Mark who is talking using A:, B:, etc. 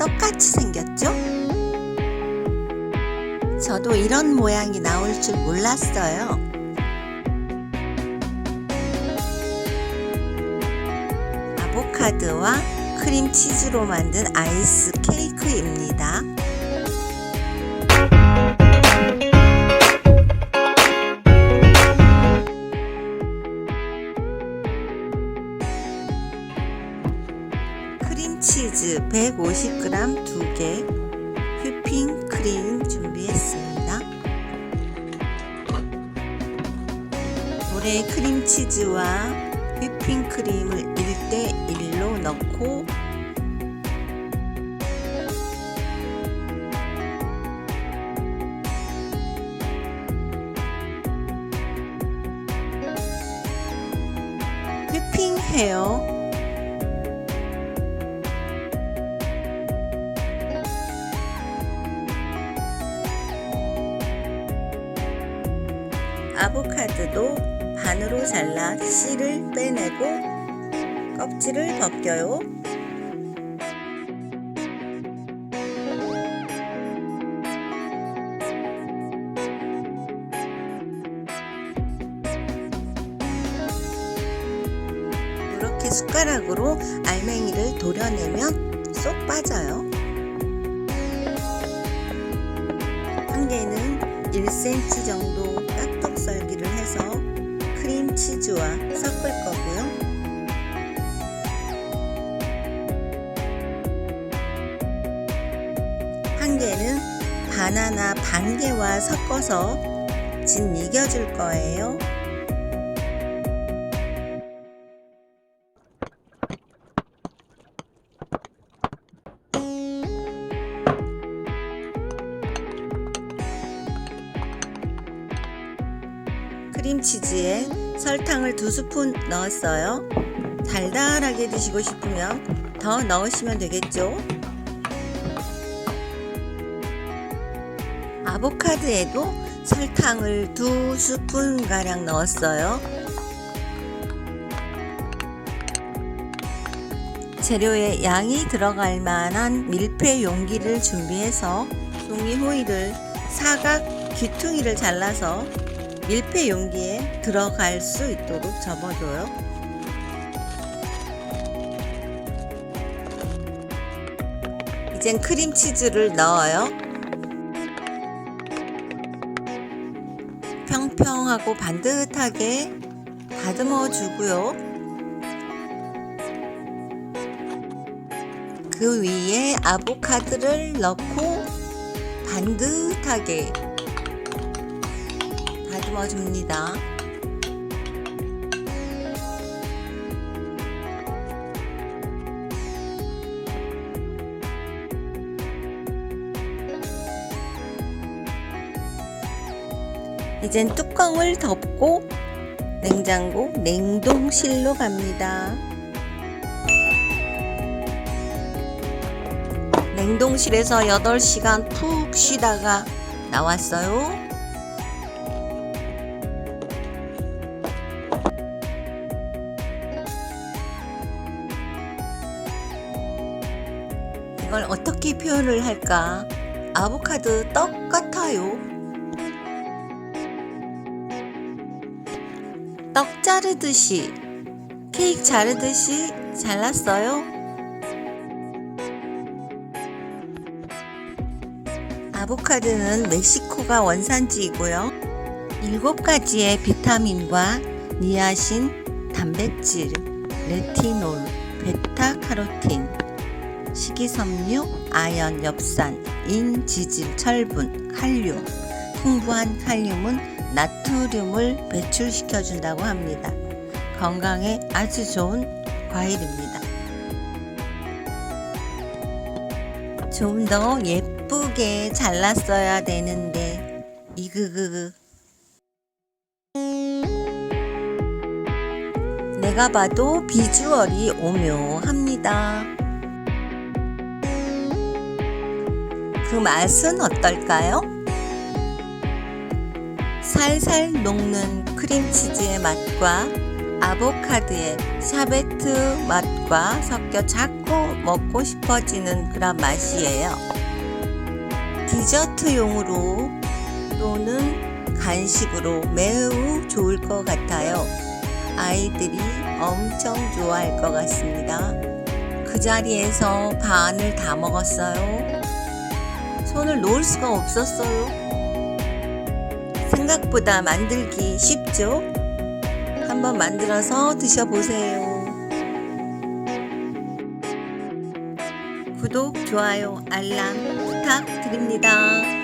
A: 똑같이 생겼죠? 저도 이런 모양이 나올 줄 몰랐어요. 아보카도와 크림치즈로 만든 아이스 케이크입니다. 크림치즈 150g 2개, 휘핑 크림 준비했습니다. 물에 크림치즈와 휘핑 크림을 1대1로 넣고 휘핑해요. 아보카도도 반으로 잘라 씨를 빼내고 껍질을 벗겨요. 이렇게 숟가락으로 알맹이를 도려내면 쏙 빠져요. 한 개는 1cm 정도 치즈와 섞을 거고요. 한 개는 바나나 반 개와 섞어서 진 이겨줄 거예요. 크림치즈에 설탕을 두 스푼 넣었어요. 달달하게 드시고 싶으면 더 넣으시면 되겠죠. 아보카도에도 설탕을 두 스푼 가량 넣었어요. 재료에 양이 들어갈 만한 밀폐 용기를 준비해서 종이 호일을 사각 귀퉁이를 잘라서 밀폐 용기에 들어갈 수 있도록 접어줘요. 이젠 크림치즈를 넣어요. 평평하고 반듯하게 다듬어 주고요. 그 위에 아보카도를 넣고 반듯하게 다듬어 줍니다. 이젠 뚜껑을 덮고 냉장고 냉동실로 갑니다. 냉동실에서 8시간 푹 쉬다가 나왔어요. 이걸 어떻게 표현을 할까? 아보카도 떡 같아요. 떡 자르듯이, 케이크 자르듯이 잘랐어요. 아보카도는 멕시코가 원산지이고요. 일곱 가지의 비타민과 니아신, 단백질, 레티놀, 베타카로틴, 식이섬유, 아연, 엽산, 인, 지질, 철분, 칼륨, 풍부한 칼륨은 나트륨을 배출시켜 준다고 합니다. 건강에 아주 좋은 과일입니다. 좀 더 예쁘게 잘랐어야 되는데 이그그그 내가 봐도 비주얼이 오묘합니다. 그 맛은 어떨까요? 살살 녹는 크림치즈의 맛과 아보카드의 샤베트 맛과 섞여 자꾸 먹고 싶어지는 그런 맛이에요. 디저트용으로 또는 간식으로 매우 좋을 것 같아요. 아이들이 엄청 좋아할 것 같습니다. 그 자리에서 반을 다 먹었어요. 손을 놓을 수가 없었어요. 생각보다 만들기 쉽죠? 한번 만들어서 드셔보세요. 구독, 좋아요, 알람 부탁드립니다.